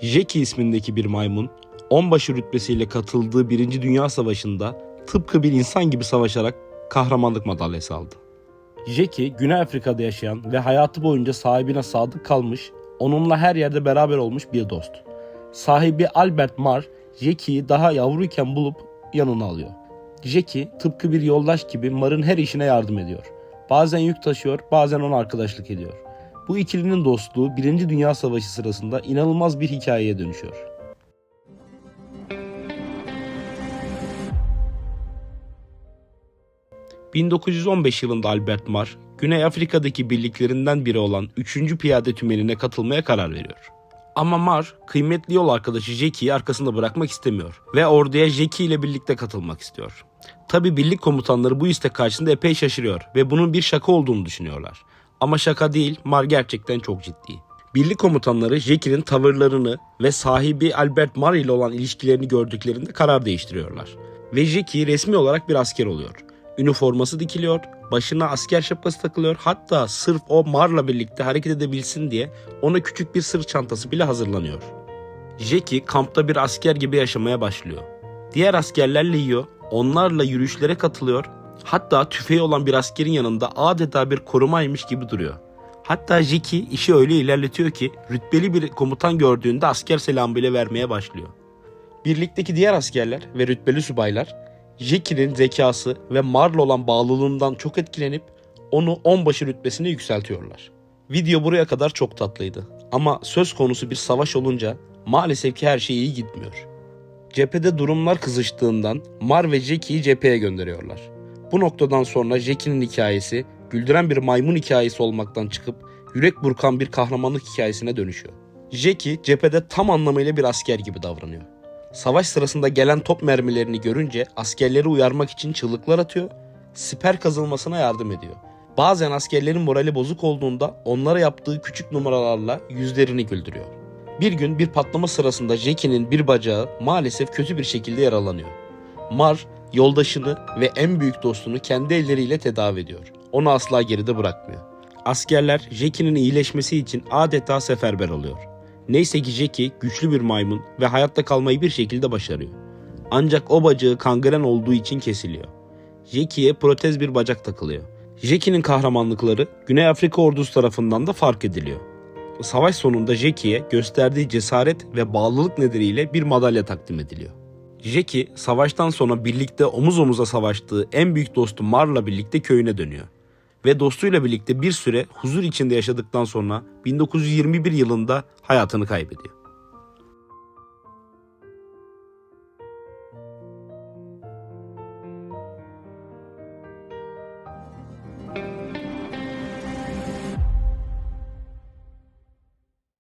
Jackie ismindeki bir maymun, onbaşı rütbesiyle katıldığı Birinci Dünya Savaşı'nda tıpkı bir insan gibi savaşarak kahramanlık madalyası aldı. Jackie, Güney Afrika'da yaşayan ve hayatı boyunca sahibine sadık kalmış, onunla her yerde beraber olmuş bir dost. Sahibi Albert Marr, Jackie'yi daha yavruyken bulup yanına alıyor. Jackie tıpkı bir yoldaş gibi Mar'ın her işine yardım ediyor. Bazen yük taşıyor, bazen ona arkadaşlık ediyor. Bu ikilinin dostluğu 1. Dünya Savaşı sırasında inanılmaz bir hikayeye dönüşüyor. ...1915 yılında Albert Marr, Güney Afrika'daki birliklerinden biri olan 3. Piyade Tümeni'ne katılmaya karar veriyor. Ama Marr, kıymetli yol arkadaşı Jackie'yi arkasında bırakmak istemiyor ve orduya Jackie ile birlikte katılmak istiyor. Tabi birlik komutanları bu istek karşısında epey şaşırıyor ve bunun bir şaka olduğunu düşünüyorlar. Ama şaka değil, Mar gerçekten çok ciddi. Birlik komutanları Jackie'nin tavırlarını ve sahibi Albert Mar ile olan ilişkilerini gördüklerinde karar değiştiriyorlar. Ve Jackie resmi olarak bir asker oluyor. Üniforması dikiliyor, başına asker şapkası takılıyor. Hatta sırf o Mar'la birlikte hareket edebilsin diye ona küçük bir sırt çantası bile hazırlanıyor. Jackie kampta bir asker gibi yaşamaya başlıyor. Diğer askerlerle yiyor, onlarla yürüyüşlere katılıyor. Hatta tüfeği olan bir askerin yanında adeta bir korumaymış gibi duruyor. Hatta Jackie işi öyle ilerletiyor ki rütbeli bir komutan gördüğünde asker selamı bile vermeye başlıyor. Birlikteki diğer askerler ve rütbeli subaylar Jackie'nin zekası ve Mar'la olan bağlılığından çok etkilenip onu onbaşı rütbesine yükseltiyorlar. Video buraya kadar çok tatlıydı. Ama söz konusu bir savaş olunca maalesef ki her şey iyi gitmiyor. Cephede durumlar kızıştığından Mar ve Jackie'yi cepheye gönderiyorlar. Bu noktadan sonra Jackie'nin hikayesi güldüren bir maymun hikayesi olmaktan çıkıp yürek burkan bir kahramanlık hikayesine dönüşüyor. Jackie cephede tam anlamıyla bir asker gibi davranıyor. Savaş sırasında gelen top mermilerini görünce askerleri uyarmak için çığlıklar atıyor, siper kazılmasına yardım ediyor. Bazen askerlerin morali bozuk olduğunda onlara yaptığı küçük numaralarla yüzlerini güldürüyor. Bir gün bir patlama sırasında Jackie'nin bir bacağı maalesef kötü bir şekilde yaralanıyor. Mar, yoldaşını ve en büyük dostunu kendi elleriyle tedavi ediyor. Onu asla geride bırakmıyor. Askerler Jackie'nin iyileşmesi için adeta seferber oluyor. Neyse ki Jackie güçlü bir maymun ve hayatta kalmayı bir şekilde başarıyor. Ancak o bacağı kangren olduğu için kesiliyor. Jackie'ye protez bir bacak takılıyor. Jackie'nin kahramanlıkları Güney Afrika ordusu tarafından da fark ediliyor. Savaş sonunda Jackie'ye gösterdiği cesaret ve bağlılık nedeniyle bir madalya takdim ediliyor. Jackie savaştan sonra birlikte omuz omuza savaştığı en büyük dostu Mar'la birlikte köyüne dönüyor. Ve dostuyla birlikte bir süre huzur içinde yaşadıktan sonra 1921 yılında hayatını kaybediyor.